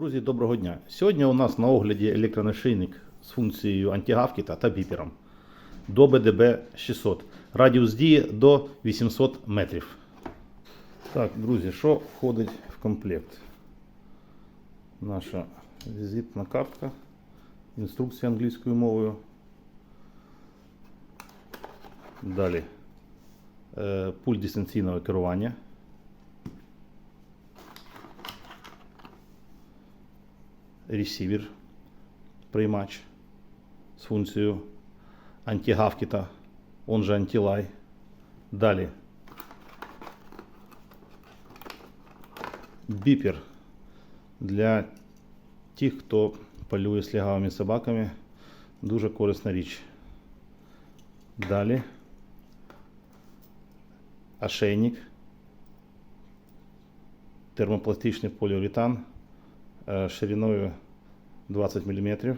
Друзі, доброго дня! Сьогодні у нас на огляді електроношийник з функцією антигавкіта та біпером до БДБ 600. Радіус дії до 800 метрів. Так, друзі, що входить в комплект? Наша візитна картка, інструкція англійською мовою. Далі е, пульт дистанційного керування. ресівер приймач з функцією антигавкіта, он же антилай. Далі біпер для тих, хто полює з лягавими собаками. Дуже корисна річ. Далі ошейник, термопластичний поліуретан е, шириною 20 мм.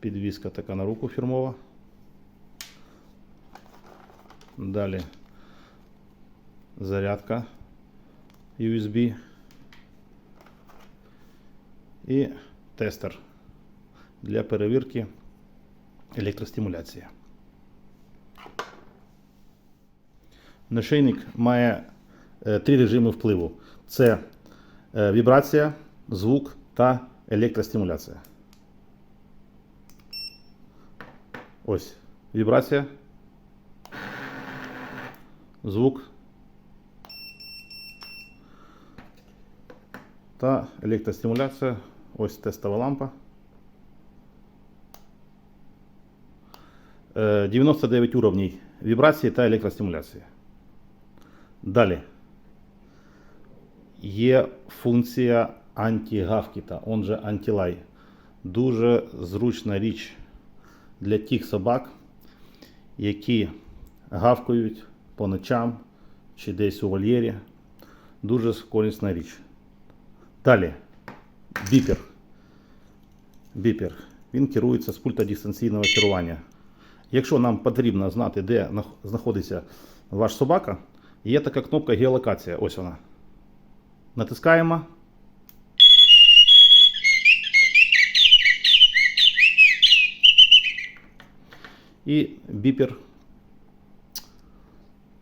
Підвіска така на руку фірмова. Далі зарядка USB і тестер для перевірки електростимуляції. Нашийник має е, три режими впливу: це е, вібрація, звук та електростимуляція. Ось вібрація, звук та електростимуляція. Ось тестова лампа. Е, 99 уровнів вібрації та електростимуляції. Далі Є функція антигавкіта, он же антилай. Дуже зручна річ для тих собак, які гавкають по ночам чи десь у вольєрі. Дуже корисна річ. Далі біпер. Біпер. Він керується з пульта дистанційного керування. Якщо нам потрібно знати, де знаходиться ваш собака, є така кнопка геолокація. Ось вона. Натискаємо. І біпер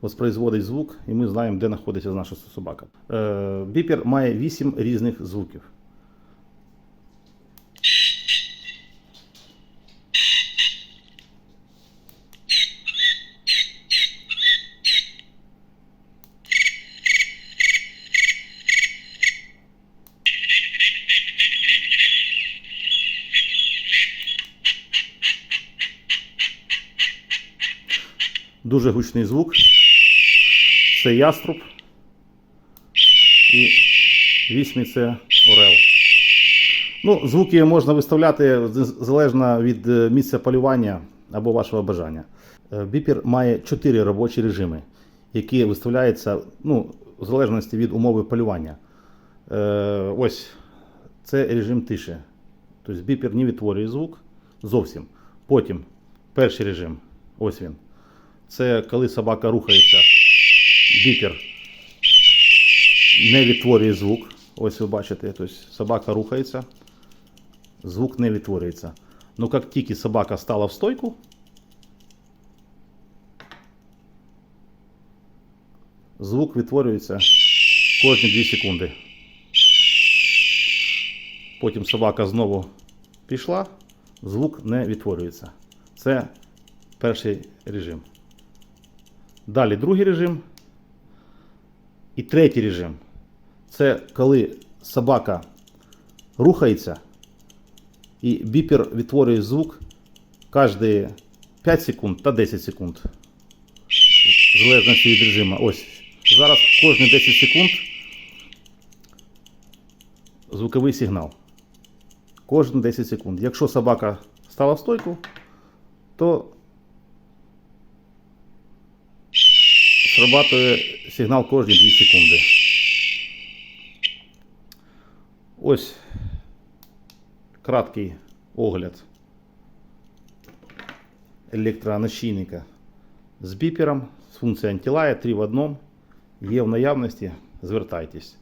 воспроизводить звук, і ми знаємо, де знаходиться наша собака. Е, біпер має 8 різних звуків. Дуже гучний звук. Це яструб. І вісьмі це орел. Ну, звуки можна виставляти залежно від е, місця полювання або вашого бажання. Е, Біпер має 4 робочі режими, які виставляються ну, в залежності від умови полювання. Е, ось це режим тиші. Тобто біпер не відтворює звук зовсім. Потім перший режим, ось він. Це коли собака рухається, біпер не відтворює звук. Ось ви бачите, тобто собака рухається, звук не відтворюється. Ну як тільки собака стала в стойку, звук відтворюється кожні 2 секунди. Потім собака знову пішла, звук не відтворюється. Це перший режим. Далі другий режим. І третій режим. Це коли собака рухається і біпер відтворює звук кожні 5 секунд та 10 секунд. Залежності від режиму. Ось. Зараз кожні 10 секунд звуковий сигнал. Кожні 10 секунд. Якщо собака стала в стойку, то срабатує сигнал кожні 2 секунди. Ось краткий огляд електронощійника з біпером, з функцією антилая 3 в 1. Є в наявності, звертайтесь.